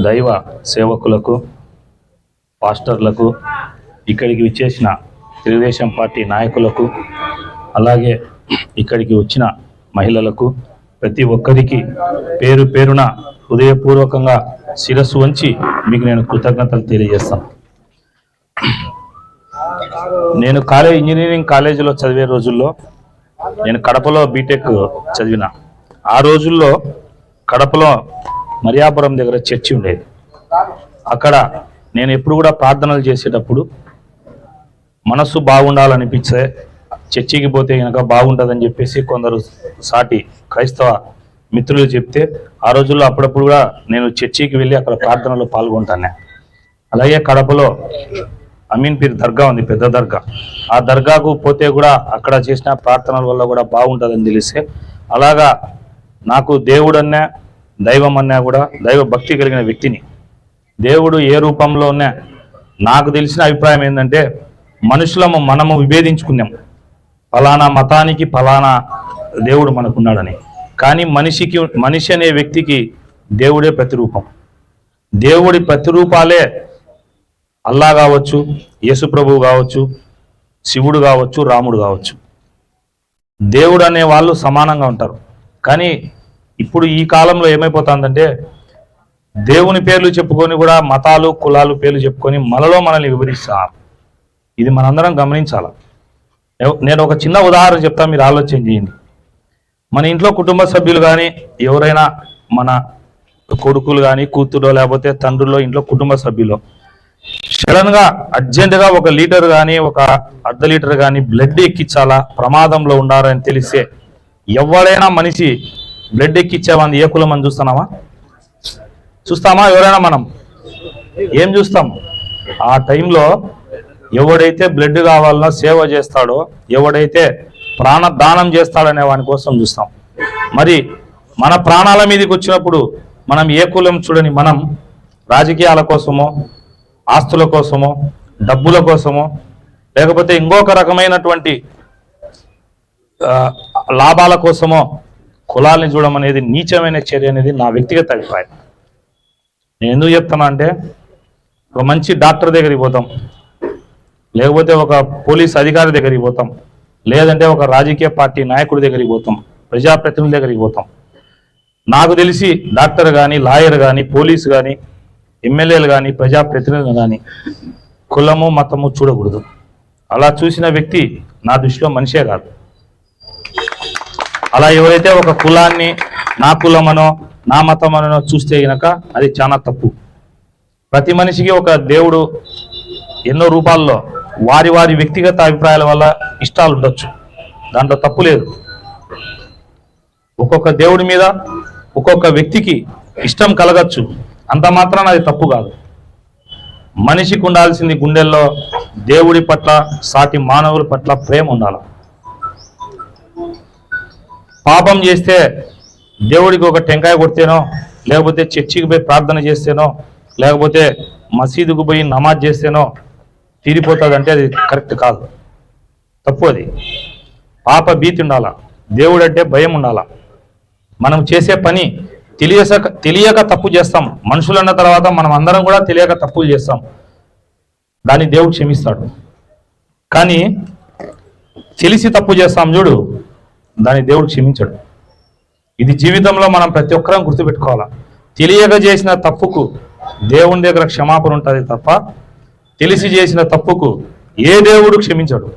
దైవ సేవకులకు పాస్టర్లకు ఇక్కడికి విచ్చేసిన తెలుగుదేశం పార్టీ నాయకులకు అలాగే ఇక్కడికి వచ్చిన మహిళలకు ప్రతి ఒక్కరికి పేరు పేరున హృదయపూర్వకంగా శిరస్సు వంచి మీకు నేను కృతజ్ఞతలు తెలియజేస్తాను నేను కాలేజ్ ఇంజనీరింగ్ కాలేజీలో చదివే రోజుల్లో నేను కడపలో బీటెక్ చదివిన. ఆ రోజుల్లో కడపలో మరియాపురం దగ్గర చర్చి ఉండేది. అక్కడ నేను ఎప్పుడు కూడా ప్రార్థనలు చేసేటప్పుడు మనస్సు బాగుండాలనిపించే చర్చికి పోతే కనుక బాగుంటుందని చెప్పేసి కొందరు సాటి క్రైస్తవ మిత్రులు చెప్తే ఆ రోజుల్లో అప్పుడప్పుడు కూడా నేను చర్చికి వెళ్ళి అక్కడ ప్రార్థనలో పాల్గొంటాను. అలాగే కడపలో అమీన్ పీర్ దర్గా ఉంది పెద్ద దర్గా. ఆ దర్గాకు పోతే కూడా అక్కడ చేసిన ప్రార్థనల వల్ల కూడా బాగుంటుందని తెలిస్తే అలాగా నాకు దేవుడన్నా దైవం అన్నా కూడా దైవ భక్తి కలిగిన వ్యక్తిని. దేవుడు ఏ రూపంలో ఉన్నా నాకు తెలిసిన అభిప్రాయం ఏంటంటే మనుషులము మనము విభేదించుకున్నాం. ఫలానా మతానికి ఫలానా దేవుడు మనకున్నాడని. కానీ మనిషికి మనిషి అనే వ్యక్తికి దేవుడే ప్రతిరూపం. దేవుడి ప్రతిరూపాలే అల్లా కావచ్చు యేసుప్రభువు కావచ్చు శివుడు కావచ్చు రాముడు కావచ్చు. దేవుడు అనే వాళ్ళు సమానంగా ఉంటారు. కానీ ఇప్పుడు ఈ కాలంలో ఏమైపోతుందంటే దేవుని పేర్లు చెప్పుకొని కూడా మతాలు కులాలు పేర్లు చెప్పుకొని మనలో మనల్ని వివరిస్తారు. ఇది మనందరం గమనించాలి. నేను ఒక చిన్న ఉదాహరణ చెప్తా మీరు ఆలోచన చేయండి. మన ఇంట్లో కుటుంబ సభ్యులు కానీ ఎవరైనా మన కొడుకులు కానీ కూతురు లేకపోతే తండ్రులో ఇంట్లో కుటుంబ సభ్యులు సడన్గా అర్జెంటుగా ఒక లీటర్ కానీ ఒక అర్ధ లీటర్ కానీ బ్లడ్ ఎక్కించాలా ప్రమాదంలో ఉండాలని తెలిస్తే ఎవరైనా మనిషి బ్లడ్ ఎక్కించామని ఏ కులం అని చూస్తున్నామా చూస్తామా ఎవరైనా మనం? ఏం చూస్తాం? ఆ టైంలో ఎవడైతే బ్లడ్ కావాలన్నా సేవ చేస్తాడో ఎవడైతే ప్రాణ దానం చేస్తాడనే వాని కోసం చూస్తాం. మరి మన ప్రాణాల మీదకి వచ్చినప్పుడు మనం ఏ కులం చూడని మనం రాజకీయాల కోసమో ఆస్తుల కోసమో డబ్బుల కోసమో లేకపోతే ఇంకొక రకమైనటువంటి లాభాల కోసమో కులాలని చూడడం అనేది నీచమైన చర్య అనేది నా వ్యక్తిగత అభిప్రాయం. నేను ఎందుకు చెప్తున్నా అంటే ఒక మంచి డాక్టర్ దగ్గరికి పోతాం. లేకపోతే ఒక పోలీస్ అధికారి దగ్గరికి పోతాం. లేదంటే ఒక రాజకీయ పార్టీ నాయకుడి దగ్గరికి పోతాం. ప్రజాప్రతినిధుల దగ్గరికి పోతాం. నాకు తెలిసి డాక్టర్ కానీ లాయర్ కానీ పోలీసు కానీ ఎమ్మెల్యేలు కానీ ప్రజాప్రతినిధులు కానీ కులము మతము చూడకూడదు. అలా చూసిన వ్యక్తి నా దృష్టిలో మనిషే కాదు. అలా ఎవరైతే ఒక కులాన్ని నా కులమనో నా మతమనో చూస్తే గనక అది చాలా తప్పు. ప్రతి మనిషికి ఒక దేవుడు ఎన్నో రూపాల్లో వారి వారి వ్యక్తిగత అభిప్రాయాల వల్ల ఇష్టాలు ఉండొచ్చు. దాంట్లో తప్పు లేదు. ఒక్కొక్క దేవుడి మీద ఒక్కొక్క వ్యక్తికి ఇష్టం కలగచ్చు. అంత మాత్రాన అది తప్పు కాదు. మనిషికి ఉండాల్సింది గుండెల్లో దేవుడి పట్ల సాటి మానవుల పట్ల ప్రేమ ఉండాలి. పాపం చేస్తే దేవుడికి ఒక టెంకాయ కొడితేనో లేకపోతే చర్చికి పోయి ప్రార్థన చేస్తేనో లేకపోతే మసీదుకు పోయి నమాజ్ చేస్తేనో తీరిపోతుంది అంటే అది కరెక్ట్ కాదు. తప్పు అది. పాప భీతి ఉండాల? దేవుడు అంటే భయం ఉండాల? మనం చేసే పని తెలియక తెలియక తప్పు చేస్తాం. మనుషులు అన్న తర్వాత మనం అందరం కూడా తెలియక తప్పులు చేస్తాం. దాన్ని దేవుడు క్షమిస్తాడు. కానీ తెలిసి తప్పు చేస్తాం చూడు. దాన్ని దేవుడు క్షమించడు. ఇది జీవితంలో మనం ప్రతి ఒక్కరం గుర్తుపెట్టుకోవాలా. తెలియక చేసిన తప్పుకు దేవుని దగ్గర క్షమాపణ ఉంటుంది తప్ప తెలిసి చేసిన తప్పుకు ఏ దేవుడు క్షమించడు.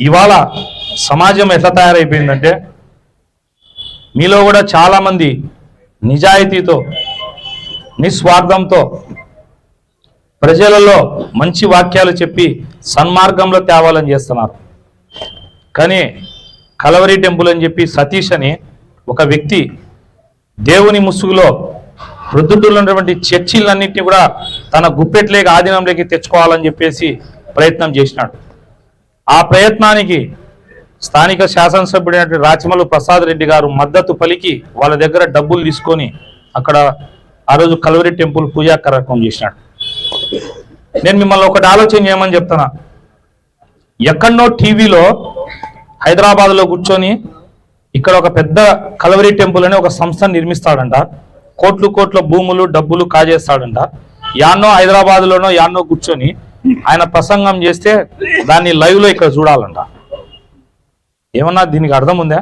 ఇవాళ సమాజం ఎట్లా తయారైపోయిందంటే మీలో కూడా చాలా మంది నిజాయితీతో నిస్వార్థంతో ప్రజలలో మంచి వాక్యాలు చెప్పి సన్మార్గంలో తేవాలని చేస్తున్నారు. కానీ కలవరి టెంపుల్ అని చెప్పి సతీష్ అని ఒక వ్యక్తి దేవుని ముసుగులో ప్రొద్దుటూరులో ఉన్నటువంటి చర్చిలన్నింటినీ కూడా తన గుప్పెట్లేక ఆధీనంలోకి తెచ్చుకోవాలని చెప్పేసి ప్రయత్నం చేసినాడు. ఆ ప్రయత్నానికి స్థానిక శాసనసభ్యుడైనటువంటి రాచమల్లు ప్రసాద్ రెడ్డి గారు మద్దతు పలికి వాళ్ళ దగ్గర డబ్బులు తీసుకొని అక్కడ ఆ రోజు కలవరి టెంపుల్ పూజా కార్యక్రమం చేసినాడు. నేను మిమ్మల్ని ఒకటి ఆలోచన చేయమని చెప్తున్నా. ఎక్కడనో టీవీలో హైదరాబాద్లో కూర్చొని ఇక్కడ ఒక పెద్ద కలవరి టెంపుల్ అనే ఒక సంస్థ నిర్మిస్తాడంట. కోట్లు కోట్ల భూములు డబ్బులు కాజేస్తాడంట. యాన్నో హైదరాబాద్లోనో యాన్నో కూర్చొని ఆయన ప్రసంగం చేస్తే దాన్ని లైవ్లో ఇక్కడ చూడాలంట. ఏమన్నా దీనికి అర్థం ఉందా?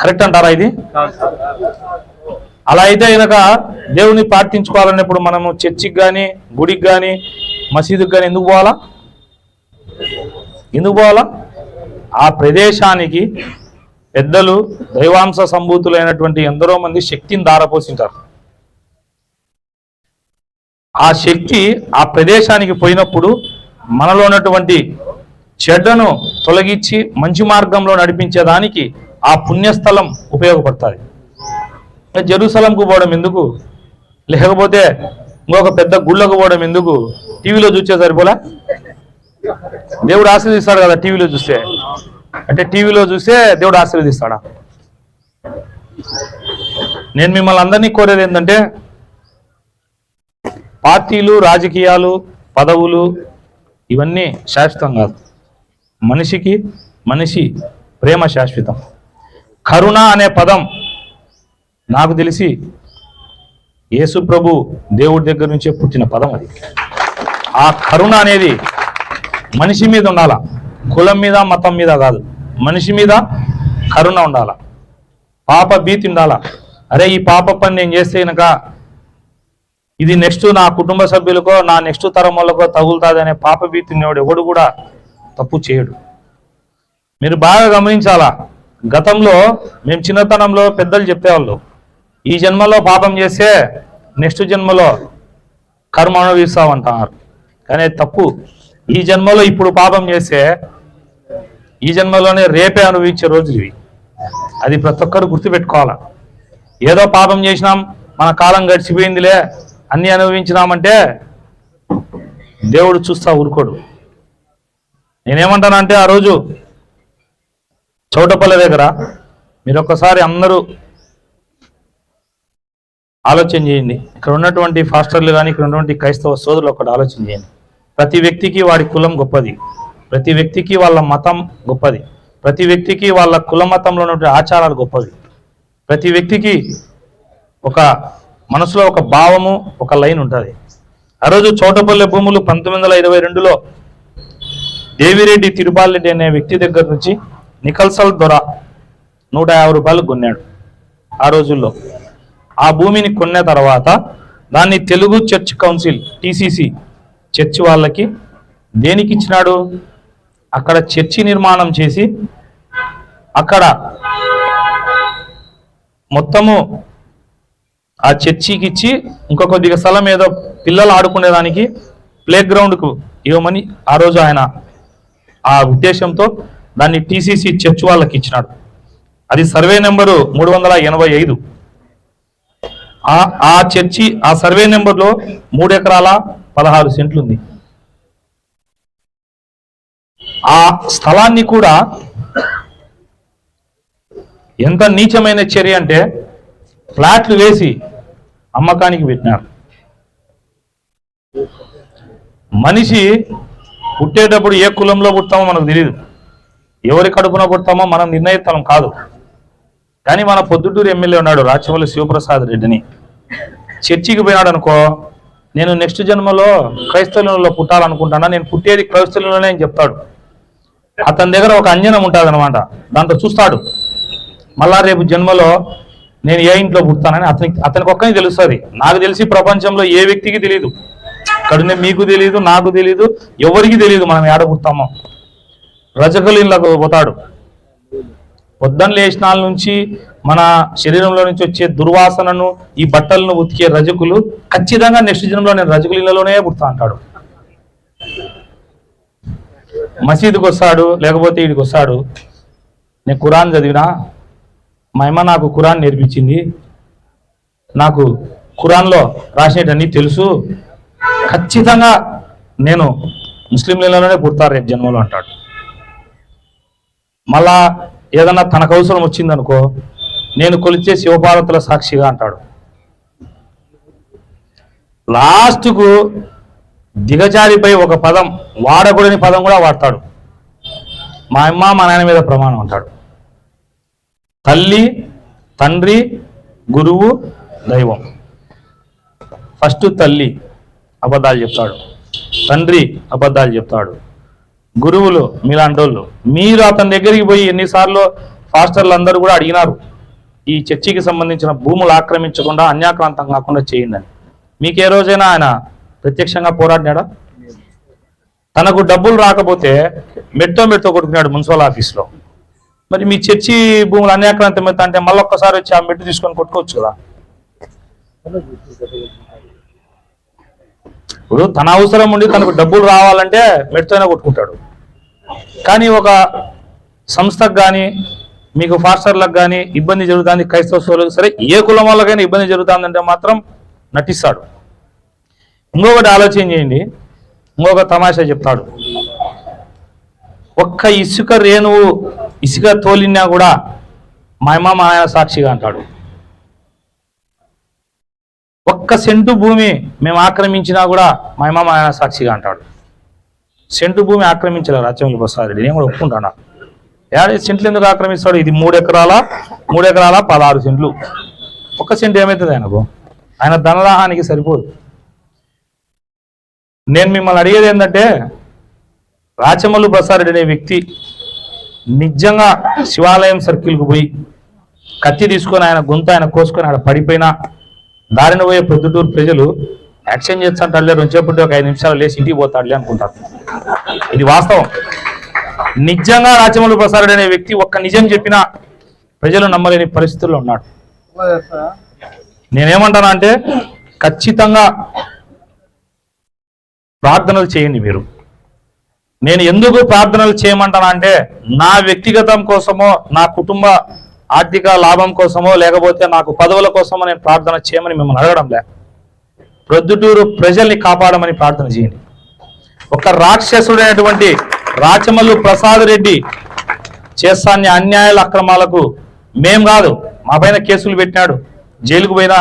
కరెక్ట్ అంటారా ఇది? అలా అయితే కనుక దేవుని ప్రార్థించుకోవాలన్నప్పుడు మనము చర్చికి కానీ గుడికి కానీ మసీదుకి కానీ ఎందుకు పోవాలా? ఎందుకు పోవాలా ఆ ప్రదేశానికి పెద్దలు దైవాంశ సంభూతులైనటువంటి ఎందరో మంది శక్తిని దారపోసింటారు ఆ శక్తి ఆ ప్రదేశానికి పోయినప్పుడు మనలో ఉన్నటువంటి చెడ్డను తొలగించి మంచి మార్గంలో నడిపించేదానికి ఆ పుణ్యస్థలం ఉపయోగపడుతుంది. జెరూసలంకు పోవడం ఎందుకు? లేకపోతే ఇంకొక పెద్ద గుళ్ళకు పోవడం ఎందుకు? టీవీలో చూసే సరిపోలా? దేవుడు ఆశీర్దిస్తాడు కదా టీవీలో చూస్తే? అంటే టీవీలో చూస్తే దేవుడు ఆశీర్వదిస్తాడా? నేను మిమ్మల్ని అందరినీ కోరేది ఏంటంటే పార్టీలు రాజకీయాలు పదవులు ఇవన్నీ శాశ్వతం కాదు. మనిషికి మనిషి ప్రేమ శాశ్వతం. కరుణ అనే పదం నాకు తెలిసి యేసు ప్రభు దేవుడి దగ్గర నుంచే పుట్టిన పదం అది. ఆ కరుణ అనేది మనిషి మీద ఉండాల? కులం మీద మతం మీద కాదు. మనిషి మీద కరుణ ఉండాల? పాప భీతి ఉండాల? అరే ఈ పాప పని నేను చేస్తే కనుక ఇది నెక్స్ట్ నా కుటుంబ సభ్యులకో నా నెక్స్ట్ తరం వాళ్ళకో తగులుతుంది అనే పాప భీతి ఉన్నవాడు ఎవడు కూడా తప్పు చేయడు. మీరు బాగా గమనించాలా? గతంలో మేము చిన్నతనంలో పెద్దలు చెప్పేవాళ్ళు ఈ జన్మలో పాపం చేస్తే నెక్స్ట్ జన్మలో కర్మ అనుభవిస్తామంటున్నారు కానీ తప్పు ఈ జన్మలో ఇప్పుడు పాపం చేస్తే ఈ జన్మలోనే రేపే అనుభవించే రోజులు ఇవి. అది ప్రతి ఒక్కరు గుర్తుపెట్టుకోవాలా. ఏదో పాపం చేసినాం మన కాలం గడిచిపోయిందిలే అన్ని అనుభవించినామంటే దేవుడు చూస్తా ఊరుకోడు. నేనేమంటానంటే ఆ రోజు చౌటపల్లి దగ్గర మీరు ఒక్కసారి అందరూ ఆలోచన చేయండి. ఇక్కడ ఉన్నటువంటి ఫాస్టర్లు కానీ ఇక్కడ ఉన్నటువంటి క్రైస్తవ సోదరులు ఒకటి ఆలోచన చేయండి. ప్రతి వ్యక్తికి వాడి కులం గొప్పది. ప్రతి వ్యక్తికి వాళ్ళ మతం గొప్పది. ప్రతి వ్యక్తికి వాళ్ళ కుల మతంలో ఉన్నటువంటి ఆచారాలు గొప్పది ప్రతి వ్యక్తికి ఒక మనసులో ఒక భావము ఒక లైన్ ఉంటుంది. ఆ రోజు చోటపల్లె భూములు పంతొమ్మిది వందల ఇరవై రెండులో దేవిరెడ్డి తిరుపాలరెడ్డి అనే వ్యక్తి దగ్గర నుంచి నికల్సల్ దొర నూట యాభై రూపాయలు కొన్నాడు ఆ రోజుల్లో. ఆ భూమిని కొన్న తర్వాత దాన్ని Telugu church council TCC church వాళ్ళకి దేనికి ఇచ్చినాడు? అక్కడ చర్చి నిర్మాణం చేసి అక్కడ మొత్తము ఆ చర్చికి ఇచ్చి ఇంకా కొద్దిగా స్థలం ఏదో పిల్లలు ఆడుకునేదానికి ప్లే గ్రౌండ్కు ఇవ్వమని ఆ రోజు ఆయన ఆ ఉద్దేశంతో దాన్ని టీసీసీ చర్చ్ వాళ్ళకి ఇచ్చినాడు. అది సర్వే నెంబరు మూడు వందల ఎనభై ఐదు. ఆ ఆ చర్చి ఆ సర్వే నెంబర్లో మూడు ఎకరాల పదహారు సెంట్లు ఉంది ఆ స్థలాన్ని కూడా ఎంత నీచమైన చర్య అంటే ఫ్లాట్లు వేసి అమ్మకానికి పెట్టినారు. మనిషి పుట్టేటప్పుడు ఏ కులంలో పుడతామో మనకు తెలియదు ఎవరి కడుపున పుడతామో మనం నిర్ణయిస్తాం కాదు. కానీ మన పొద్దుటూరు ఎమ్మెల్యే ఉన్నాడు రాచవల్లి శివప్రసాద్ రెడ్డిని. చర్చికి పోయినాడు అనుకో నేను నెక్స్ట్ జన్మలో క్రైస్తవులలో పుట్టాలనుకుంటానా? నేను పుట్టేది క్రైస్తవులలోనే అని చెప్తాడు. అతని దగ్గర ఒక అంజనం ఉంటుంది అనమాట దాంట్లో చూస్తాడు. మళ్ళా రేపు జన్మలో నేను ఏ ఇంట్లో పుడతానని అతనికి అతనికి ఒక్కని తెలుస్తుంది. నాకు తెలిసి ప్రపంచంలో ఏ వ్యక్తికి తెలియదు కడునే మీకు తెలియదు నాకు తెలియదు ఎవరికి తెలియదు మనం ఏడ పుడతామో. రజకలీన్లకు పోతాడు. పొద్దున్న లేచినాల నుంచి మన శరీరంలో నుంచి వచ్చే దుర్వాసనను ఈ బట్టలను ఉతికే రజకులు ఖచ్చితంగా నెక్స్ట్ జన్మలో నేను రజకుల ఇళ్ళలోనే పుడతా అంటాడు. మసీదుకి వస్తాడు లేకపోతే వీడికి వస్తాడు. నేను కురాన్ చదివినా మా అమ్మ నాకు కురాన్ నేర్పించింది. నాకు ఖురాన్లో రాసినటన్నీ తెలుసు. ఖచ్చితంగా నేను ముస్లింలలోనే పుడతారు రేపు జన్మలో అంటాడు. మళ్ళా ఏదన్నా తనకు అవసరం వచ్చిందనుకో నేను కొలిచే శివపార్వతుల సాక్షిగా అంటాడు. లాస్ట్కు దిగజారిపై ఒక పదం వాడకూడని పదం కూడా వాడతాడు. మా అమ్మ మా నాయన మీద ప్రమాణం అంటాడు. తల్లి తండ్రి గురువు దైవం. ఫస్ట్ తల్లి అబద్ధాలు చెప్తాడు. తండ్రి అబద్ధాలు చెప్తాడు. గురువులు మీలాంటి వాళ్ళు మీరు అతని దగ్గరికి పోయి ఎన్నిసార్లు ఫాస్టర్లు అందరూ కూడా అడిగినారు. ఈ చర్చికి సంబంధించిన భూములు ఆక్రమించకుండా అన్యాక్రాంతం కాకుండా చేయండి. మీకు ఏ రోజైనా ఆయన ప్రత్యక్షంగా పోరాడినాడా? తనకు డబ్బులు రాకపోతే మెట్టో మెట్టో కొడుకున్నాడు మున్సిపల్ ఆఫీస్లో. మరి మీ చర్చి భూములు అన్యాక్రాంతం అవుతా అంటే మళ్ళీ ఒక్కసారి వచ్చి ఆ మెట్టు తీసుకొని కొట్టుకోవచ్చు కదా. ఇప్పుడు తన అవసరం ఉండి తనకు డబ్బులు రావాలంటే మెట్టుతోనే కొట్టుకుంటాడు. కానీ ఒక సంస్థకు కానీ మీకు ఫాస్టర్లకు కానీ ఇబ్బంది జరుగుతుంది క్రైస్తవ సోదరులకు సరే ఏ కులం వాళ్ళకైనా ఇబ్బంది జరుగుతుందంటే మాత్రం నటిస్తాడు. ఇంకొకటి ఆలోచన చేయండి. ఇంకొక తమాషా చెప్తాడు. ఒక్క ఇసుక రేణువు ఇసుక తోలినా కూడా మా అమ్మ మా ఆయన సాక్షిగా అంటాడు. ఒక్క సెంటు భూమి మేము ఆక్రమించినా కూడా మా అమ్మ మా ఆయన సాక్షిగా అంటాడు. సెంటు భూమి ఆక్రమించలేరు రాజ్యంలో ప్రసాద్ నేను కూడా ఒప్పుకుంటాను? యాభై సెంట్లు ఎందుకు ఆక్రమిస్తాడు? ఇది మూడు ఎకరాల? మూడు ఎకరాల? పదహారు సెంట్లు. ఒక్క సెంట్ ఏమవుతుంది ఆయనకు? ఆయన ధనదాహానికి సరిపోదు. నేను మిమ్మల్ని అడిగేది ఏంటంటే రాచమల్లు ప్రసాద్ అనే వ్యక్తి నిజంగా శివాలయం సర్కిల్కు పోయి కత్తి తీసుకొని ఆయన గొంతు ఆయన కోసుకొని ఆయన పడిపోయినా దారిన పోయే ప్రొద్దుటూరు ప్రజలు యాక్షన్ చేస్తుంటాడులే రెండుసేపటి ఒక ఐదు నిమిషాలు లేచి ఇంటికి పోతాడులే అనుకుంటారు. ఇది వాస్తవం. నిజంగా రాచమల్లు ప్రసాద్ అనే వ్యక్తి ఒక్క నిజం చెప్పినా ప్రజలు నమ్మలేని పరిస్థితుల్లో ఉన్నాడు. నేనేమంటానా అంటే ఖచ్చితంగా ప్రార్థనలు చేయండి మీరు. నేను ఎందుకు ప్రార్థనలు చేయమంటానా అంటే నా వ్యక్తిగతం కోసమో నా కుటుంబ ఆర్థిక లాభం కోసమో లేకపోతే నాకు పదవుల కోసమో నేను ప్రార్థన చేయమని మిమ్మల్ని అడగడం లే. ప్రొద్దుటూరు ప్రజల్ని కాపాడమని ప్రార్థన చేయండి. ఒక రాక్షసుడైనటువంటి రాచమల్లు ప్రసాద్ రెడ్డి చేస్తాన్ని అన్యాయాల అక్రమాలకు మేం కాదు మా పైన కేసులు పెట్టినాడు. జైలుకు పోయినా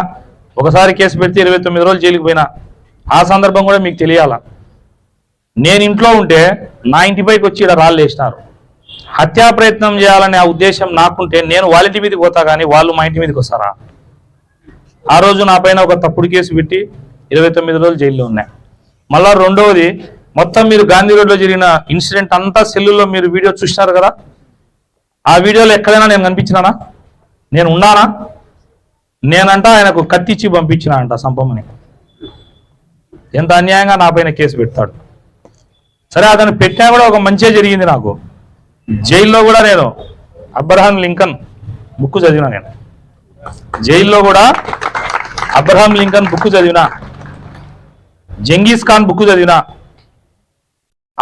ఒకసారి కేసు పెడితే ఇరవై తొమ్మిది రోజులు జైలుకు పోయినా. ఆ సందర్భం కూడా మీకు తెలియాల. నేను ఇంట్లో ఉంటే నా ఇంటిపైకి వచ్చి ఇక్కడ రాళ్ళు వేసినారు. హత్యా ప్రయత్నం చేయాలనే ఆ ఉద్దేశం నాకుంటే నేను వాళ్ళ ఇంటి మీదకి పోతా కానీ వాళ్ళు మా ఇంటి మీదకి వస్తారా? ఆ రోజు నా పైన ఒక తప్పుడు కేసు పెట్టి ఇరవై తొమ్మిది రోజులు జైల్లో ఉన్నాయి మళ్ళా రెండవది మొత్తం మీరు గాంధీ రోడ్లో జరిగిన ఇన్సిడెంట్ అంతా సెల్లుల్లో మీరు వీడియో చూసినారు కదా? ఆ వీడియోలో ఎక్కడైనా నేను కనిపించినానా? నేను ఉన్నానా? నేనంట ఆయనకు కత్తిచ్చి పంపించిన అంట సంపమని ఎంత అన్యాయంగా నా పైన కేసు పెడతాడు. సరే అతను పెట్టినా కూడా ఒక మంచిగా జరిగింది నాకు. జైల్లో కూడా నేను అబ్రహాం లింకన్ బుక్ చదివినా నేను. జైల్లో కూడా అబ్రహాం లింకన్ బుక్ చదివిన. జంగీస్ ఖాన్ బుక్ చదివినా.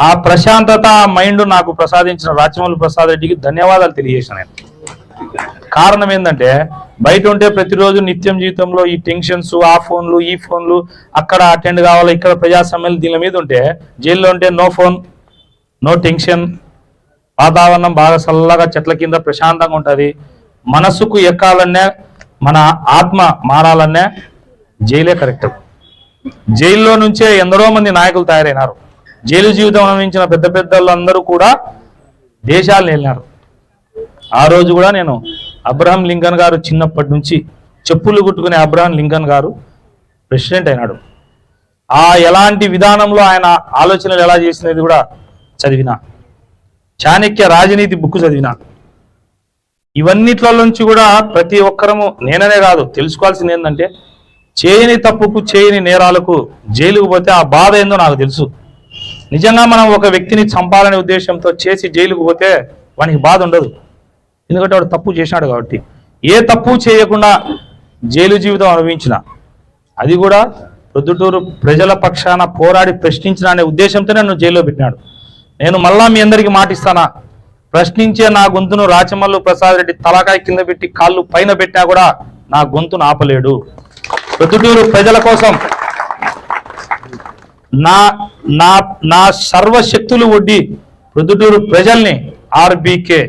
ఆ ప్రశాంతత ఆ మైండ్ నాకు ప్రసాదించిన రాచమౌళి ప్రసాద్ రెడ్డికి ధన్యవాదాలు తెలియజేశాను నేను. కారణం ఏంటంటే బయట ఉంటే ప్రతిరోజు నిత్యం జీవితంలో ఈ టెన్షన్స్ ఆ ఫోన్లు ఈ ఫోన్లు అక్కడ అటెండ్ కావాలి ఇక్కడ ప్రజాస్వామ్యాలు దీని మీద ఉంటే జైల్లో ఉంటే నో ఫోన్ నో టెన్షన్ వాతావరణం బాగా చల్లగా చెట్ల కింద ప్రశాంతంగా ఉంటుంది. మనసుకు ఎక్కాలన్నా మన ఆత్మ మారాలన్నా జైలే కరెక్ట్. జైల్లో నుంచే ఎందరో మంది నాయకులు తయారైనారు. జైలు జీవితం అనుభవించిన పెద్ద పెద్దలందరూ కూడా దేశాలను వెళ్ళినారు ఆ రోజు కూడా నేను అబ్రహం లింకన్ గారు చిన్నప్పటి నుంచి చెప్పులు కుట్టుకునే అబ్రహం లింకన్ గారు ప్రెసిడెంట్ అయినాడు. ఆ ఎలాంటి విధానంలో ఆయన ఆలోచనలు ఎలా చేసినది కూడా చదివిన. చాణక్య రాజనీతి బుక్ చదివిన. ఇవన్నిట్ల నుంచి కూడా ప్రతి ఒక్కరము నేననే కాదు తెలుసుకోవాల్సింది ఏంటంటే చేయని తప్పుకు చేయని నేరాలకు జైలుకు పోతే ఆ బాధ ఏందో నాకు తెలుసు. నిజంగా మనం ఒక వ్యక్తిని చంపాలనే ఉద్దేశంతో చేసి జైలుకు పోతే వానికి బాధ ఉండదు. ఎందుకంటే వాడు తప్పు చేసినాడు కాబట్టి. ఏ తప్పు చేయకుండా జైలు జీవితం అనుభవించిన అది కూడా ప్రొద్దుటూరు ప్రజల పక్షాన పోరాడి ప్రశ్నించిన అనే ఉద్దేశంతో నన్ను జైల్లో పెట్టినాడు. నేను మళ్ళా మీ అందరికీ మాటిస్తానా ప్రశ్నించే నా గొంతును రాచమల్లు ప్రసాద్ రెడ్డి తలకాయ కింద పెట్టి కాళ్ళు పైన పెట్టినా కూడా నా గొంతును ఆపలేడు. ప్రొద్దుటూరు ప్రజల కోసం నా నా నా సర్వశక్తులు ఒడ్డి ప్రొద్దుటూరు ప్రజల్ని RBK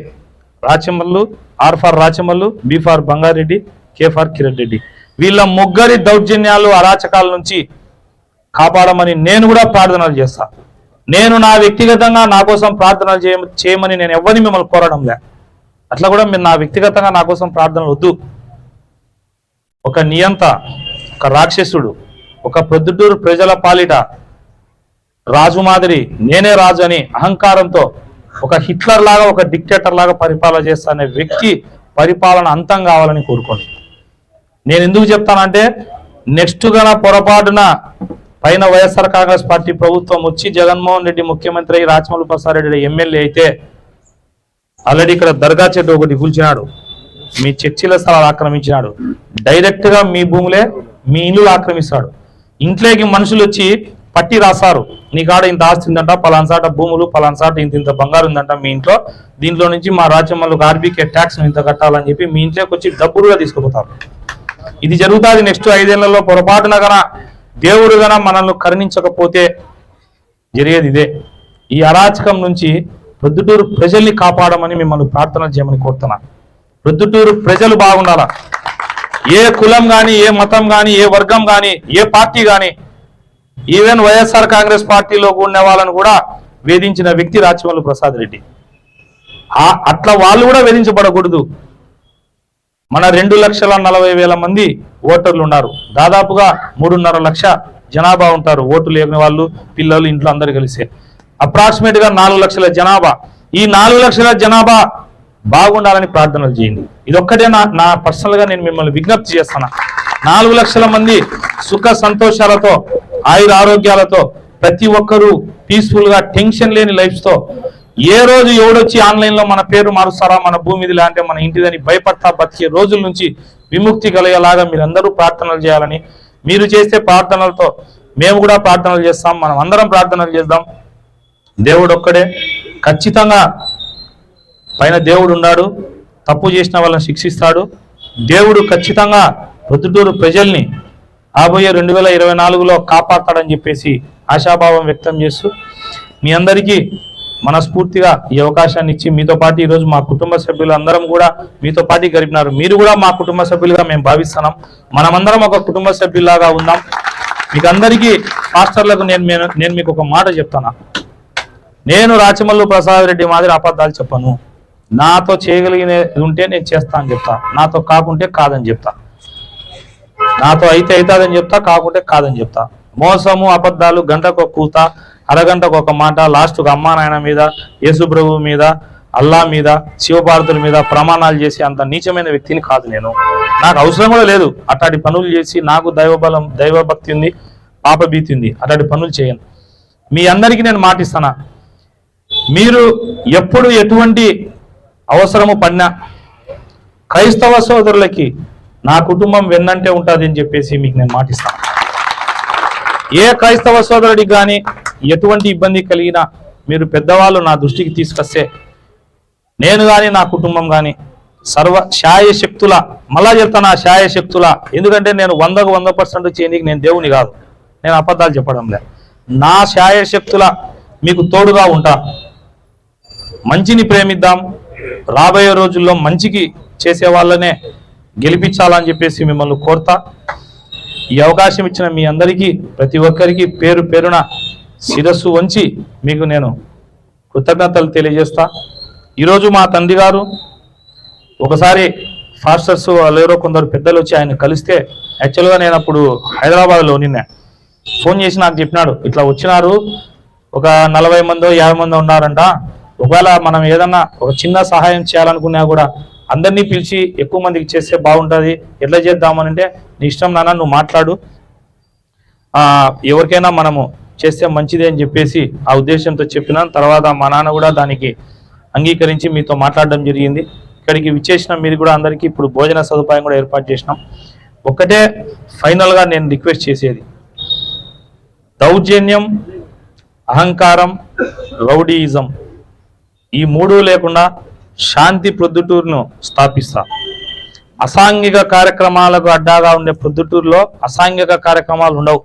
Rachamallu R for Rachamallu B for Bangareddy K for Kiran Reddy. వీళ్ళ ముగ్గురి దౌర్జన్యాలు అరాచకాల నుంచి కాపాడమని నేను కూడా ప్రార్థనలు చేస్తా. నేను నా వ్యక్తిగతంగా నా కోసం ప్రార్థనలు చేయ చేయమని నేను ఎవరిని మిమ్మల్ని కోరడం లే. అట్లా కూడా మీరు నా వ్యక్తిగతంగా నా కోసం ప్రార్థనలు వద్దు. ఒక నియంత ఒక రాక్షసుడు ఒక ప్రొద్దుటూరు ప్రజల పాలిట రాజు మాదిరి నేనే రాజు అని అహంకారంతో ఒక హిట్లర్ లాగా ఒక డిక్టేటర్ లాగా పరిపాలన చేస్తానే వ్యక్తి పరిపాలన అంతం కావాలని కోరుకోండి. నేను ఎందుకు చెప్తానంటే నెక్స్ట్ గన పొరపాటున పైన వైఎస్ఆర్ కాంగ్రెస్ పార్టీ ప్రభుత్వం వచ్చి జగన్మోహన్ రెడ్డి ముఖ్యమంత్రి అయ్యి రాజమౌళి ప్రసాద్ రెడ్డి ఎమ్మెల్యే అయితే ఆల్రెడీ ఇక్కడ దర్గా చెట్టు ఒకటి కూల్చినాడు. మీ చర్చిల స్థలాలు ఆక్రమించినాడు. డైరెక్ట్గా మీ భూములే మీ ఇల్లు ఆక్రమిస్తాడు. ఇంట్లోకి మనుషులు వచ్చి పట్టి రాస్తారు నీ కాడ ఇంత ఆస్తి ఉందంట పలాన్సాట భూములు పలాన్సాట ఇంత ఇంత బంగారు ఉందంట మీ ఇంట్లో. దీంట్లో నుంచి మా రాజ్యంలో ఆర్బీకే ట్యాక్స్ ఇంత కట్టాలని చెప్పి మీ ఇంట్లోకి వచ్చి డబ్బులుగా తీసుకుపోతారు. ఇది జరుగుతుంది నెక్స్ట్ ఐదేళ్ళలో పొరపాటున గన దేవుడు గన మనల్ని కరుణించకపోతే జరిగేది ఇదే. ఈ అరాచకం నుంచి ప్రొద్దుటూరు ప్రజల్ని కాపాడమని మిమ్మల్ని ప్రార్థన చేయమని కోరుతున్నా. ప్రొద్దుటూరు ప్రజలు బాగుండాలా? ఏ కులం కానీ ఏ మతం కానీ ఏ వర్గం కానీ ఏ పార్టీ కానీ ఈవెన్ వైఎస్ఆర్ కాంగ్రెస్ పార్టీలో ఉన్న వాళ్ళని కూడా వేధించిన వ్యక్తి రాచమల్లు ప్రసాద్ రెడ్డి. ఆ- అట్లా వాళ్ళు కూడా వేధించబడకూడదు. మన రెండు లక్షల నలభై వేల మంది ఓటర్లు ఉన్నారు. దాదాపుగా మూడున్నర లక్ష జనాభా ఉంటారు ఓటు లేని వాళ్ళు పిల్లలు ఇంట్లో అందరు కలిసి. అప్రాక్సిమేట్గా నాలుగు లక్షల జనాభా. ఈ నాలుగు లక్షల జనాభా బాగుండాలని ప్రార్థనలు చేయండి. ఇదొక్కటే నా నా పర్సనల్గా నేను మిమ్మల్ని విజ్ఞప్తి చేస్తాను నాలుగు లక్షల మంది సుఖ సంతోషాలతో ఆయుర ఆరోగ్యాలతో ప్రతి ఒక్కరూ పీస్ఫుల్గా టెన్షన్ లేని లైఫ్స్తో ఏ రోజు ఎవడొచ్చి ఆన్లైన్లో మన పేరు మారుస్తారా మన భూమిది లాంటి మన ఇంటిదని భయపడతా బతికే రోజుల నుంచి విముక్తి కలిగేలాగా మీరందరూ ప్రార్థనలు చేయాలని మీరు చేసే ప్రార్థనలతో మేము కూడా ప్రార్థనలు చేస్తాం మనం అందరం ప్రార్థనలు చేద్దాం. దేవుడు ఒక్కడే. ఖచ్చితంగా పైన దేవుడు ఉన్నాడు తప్పు చేసిన వాళ్ళని శిక్షిస్తాడు. దేవుడు ఖచ్చితంగా ప్రొద్దుటూరు ప్రజల్ని రాబోయే రెండు వేల ఇరవై నాలుగులో కాపాడతాడని చెప్పేసి ఆశాభావం వ్యక్తం చేస్తూ మీ అందరికీ మనస్ఫూర్తిగా ఈ అవకాశాన్ని ఇచ్చి మీతో పాటు ఈరోజు మా కుటుంబ సభ్యులు అందరం కూడా మీతో పాటు గడిపినారు. మీరు కూడా మా కుటుంబ సభ్యులుగా మేము భావిస్తున్నాం. మనమందరం ఒక కుటుంబ సభ్యులాగా ఉన్నాం మీకు అందరికీ మాస్టర్లకు నేను నేను- నేను మీకు ఒక మాట చెప్తాను? నేను రాచమల్లు ప్రసాద్ రెడ్డి మాదిరి అబద్ధాలు చెప్పను. నాతో చేయగలిగినది ఉంటే నేను చేస్తా అని చెప్తా. నాతో కాకుంటే కాదని చెప్తా. నాతో అయితే అవుతుందని చెప్తా కాకుంటే కాదని చెప్తా. మోసము అబద్ధాలు గంటకు కూత అరగంటకు ఒక మాట లాస్ట్కు అమ్మా నాయన మీద యేసుప్రభు మీద అల్లా మీద శివపార్వతుల మీద ప్రమాణాలు చేసి అంత నీచమైన వ్యక్తిని కాదు నేను. నాకు అవసరం కూడా లేదు. అట్లాంటి పనులు చేసి నాకు దైవబలం దైవభక్తి ఉంది పాపభీతి ఉంది అట్లాంటి పనులు చేయను మీ అందరికీ నేను మాటిస్తానా? మీరు ఎప్పుడు ఎటువంటి అవసరము పడినా క్రైస్తవ సోదరులకి నా కుటుంబం వెన్నంటే ఉంటుంది అని చెప్పేసి మీకు నేను మాటిస్తాను ఏ క్రైస్తవ సోదరుడికి కానీ ఎటువంటి ఇబ్బంది కలిగినా మీరు పెద్దవాళ్ళు నా దృష్టికి తీసుకొస్తే నేను కానీ నా కుటుంబం కానీ సర్వ శాయ శక్తుల మళ్ళా చెప్తాను ఆ శాయశక్తుల ఎందుకంటే నేను వందకు వంద పర్సెంట్ చేయడానికి నేను దేవుని కాదు. నేను అబద్ధాలు చెప్పడం లే నా శాయ శక్తుల మీకు తోడుగా ఉంటా. మంచిని ప్రేమిద్దాం. రాబోయే రోజుల్లో మంచికి చేసే వాళ్ళనే గెలిపించాలని చెప్పేసి మిమ్మల్ని కోరుతా. ఈ అవకాశం ఇచ్చిన మీ అందరికీ ప్రతి ఒక్కరికి పేరు పేరున శిరస్సు వంచి మీకు నేను కృతజ్ఞతలు తెలియజేస్తా. ఈరోజు మా తండ్రి గారు ఒకసారి ఫాస్టర్స్ వాళ్ళెవరో కొందరు పెద్దలు వచ్చి ఆయన కలిస్తే యాక్చువల్గా నేను అప్పుడు హైదరాబాద్లో నిన్న ఫోన్ చేసి నాకు చెప్పినాడు. ఇట్లా వచ్చినారు ఒక నలభై మందో యాభై మందో ఉన్నారంట. ఒకవేళ మనం ఏదన్నా ఒక చిన్న సహాయం చేయాలనుకున్నా కూడా అందరినీ పిలిచి ఎక్కువ మందికి చేస్తే బాగుంటుంది. ఎట్లా చేద్దామని అంటే నీ ఇష్టం నాన్న నువ్వు మాట్లాడు. ఎవరికైనా మనము చేస్తే మంచిదే అని చెప్పేసి ఆ ఉద్దేశంతో చెప్పిన. తర్వాత మా నాన్న కూడా దానికి అంగీకరించి మీతో మాట్లాడడం జరిగింది. ఇక్కడికి విచ్చేసిన మీరు కూడా అందరికీ ఇప్పుడు భోజన సదుపాయం కూడా ఏర్పాటు చేసినాం. ఒక్కటే ఫైనల్గా నేను రిక్వెస్ట్ చేసేది. దౌర్జన్యం అహంకారం రౌడీయిజం ఈ మూడు లేకుండా శాంతి ప్రొద్దుటూరును స్థాపిస్తా. అసాంఘిక కార్యక్రమాలకు అడ్డాగా ఉండే ప్రొద్దుటూరులో అసాంఘిక కార్యక్రమాలు ఉండవు.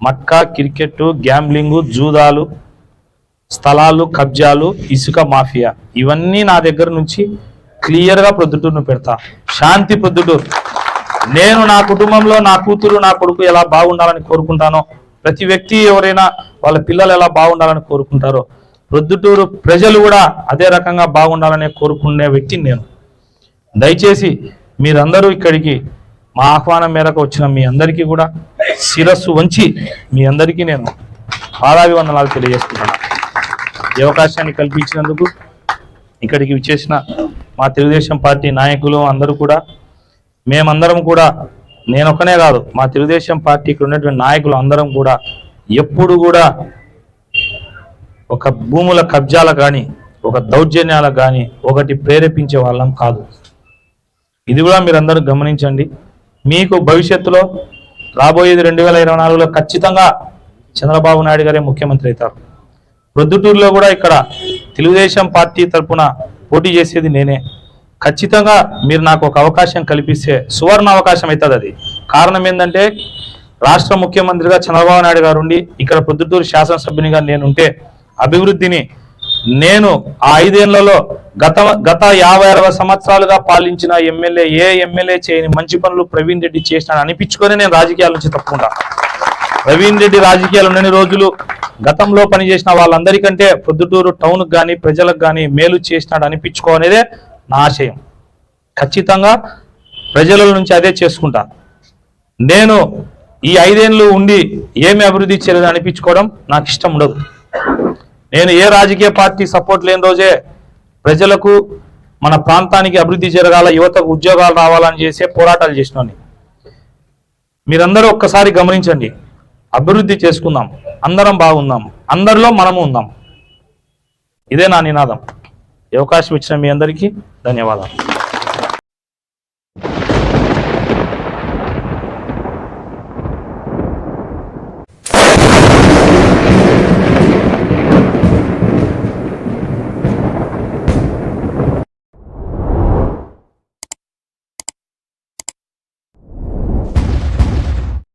మట్కా క్రికెట్ గ్యాంబ్లింగు జూదాలు స్థలాలు కబ్జాలు ఇసుక మాఫియా ఇవన్నీ నా దగ్గర నుంచి క్లియర్గా ప్రొద్దుటూరును పెడతా. శాంతి ప్రొద్దుటూరు. నేను నా కుటుంబంలో నా కూతురు నా కొడుకు ఎలా బాగుండాలని కోరుకుంటానో ప్రతి వ్యక్తి ఎవరైనా వాళ్ళ పిల్లలు ఎలా బాగుండాలని కోరుకుంటారో ప్రొద్దుటూరు ప్రజలు కూడా అదే రకంగా బాగుండాలని కోరుకునే వ్యక్తిని నేను. దయచేసి మీరందరూ ఇక్కడికి మా ఆహ్వానం మేరకు వచ్చిన మీ అందరికీ కూడా శిరస్సు వంచి మీ అందరికీ నేను పాదాభివందనాలు తెలియజేస్తున్నాను. ఈ అవకాశాన్ని కల్పించినందుకు ఇక్కడికి విచ్చేసిన మా తెలుగుదేశం పార్టీ నాయకులు అందరూ కూడా మేమందరం కూడా నేనొక్కనే కాదు మా తెలుగుదేశం పార్టీకి ఉన్నటువంటి నాయకులు అందరం కూడా ఎప్పుడు కూడా ఒక భూముల కబ్జాలకు కానీ ఒక దౌర్జన్యాలకు కానీ ఒకటి ప్రేరేపించే వాళ్ళం కాదు. ఇది కూడా మీరందరూ గమనించండి. మీకు భవిష్యత్తులో రాబోయేది రెండు వేల ఇరవై నాలుగులో ఖచ్చితంగా చంద్రబాబు నాయుడు గారే ముఖ్యమంత్రి అవుతారు. ప్రొద్దుటూరులో కూడా ఇక్కడ తెలుగుదేశం పార్టీ తరపున పోటీ చేసేది నేనే. ఖచ్చితంగా మీరు నాకు ఒక అవకాశం కల్పిస్తే సువర్ణ అవకాశం అవుతుంది అది. కారణం ఏంటంటే రాష్ట్ర ముఖ్యమంత్రిగా చంద్రబాబు నాయుడు గారు ఉండి ఇక్కడ ప్రొద్దుటూరు శాసనసభ్యునిగా నేను ఉంటే అభివృద్ధిని నేను ఆ ఐదేళ్ళలో గత గత యాభై అరవై సంవత్సరాలుగా పాలించిన ఎమ్మెల్యే ఏ ఎమ్మెల్యే చేయని మంచి పనులు ప్రవీణ్ రెడ్డి చేసినాడు అనిపించుకొని నేను రాజకీయాల నుంచి తప్పుకుంటా. ప్రవీణ్ రెడ్డి రాజకీయాలు ఉండని రోజులు గతంలో పనిచేసిన వాళ్ళందరికంటే పొద్దుటూరు టౌన్కి కానీ ప్రజలకు కానీ మేలు చేసినాడు అనిపించుకోనేదే నా ఆశయం. ఖచ్చితంగా ప్రజల నుంచి అదే చేసుకుంటా. నేను ఈ ఐదేళ్ళు ఉండి ఏమి అభివృద్ధి చేయలేదు అనిపించుకోవడం నాకు ఇష్టం ఉండదు. నేను ఏ రాజకీయ పార్టీ సపోర్ట్ లేని రోజే ప్రజలకు మన ప్రాంతానికి అభివృద్ధి జరగాల యువతకు ఉద్యోగాలు రావాలని చేసే పోరాటాలు చేసినాను మీరందరూ ఒక్కసారి గమనించండి. అభివృద్ధి చేసుకుందాం. అందరం బాగుందాం. అందరిలో మనము ఉందాం. ఇదే నా నినాదం. అవకాశం ఇచ్చిన మీ అందరికీ ధన్యవాదాలు.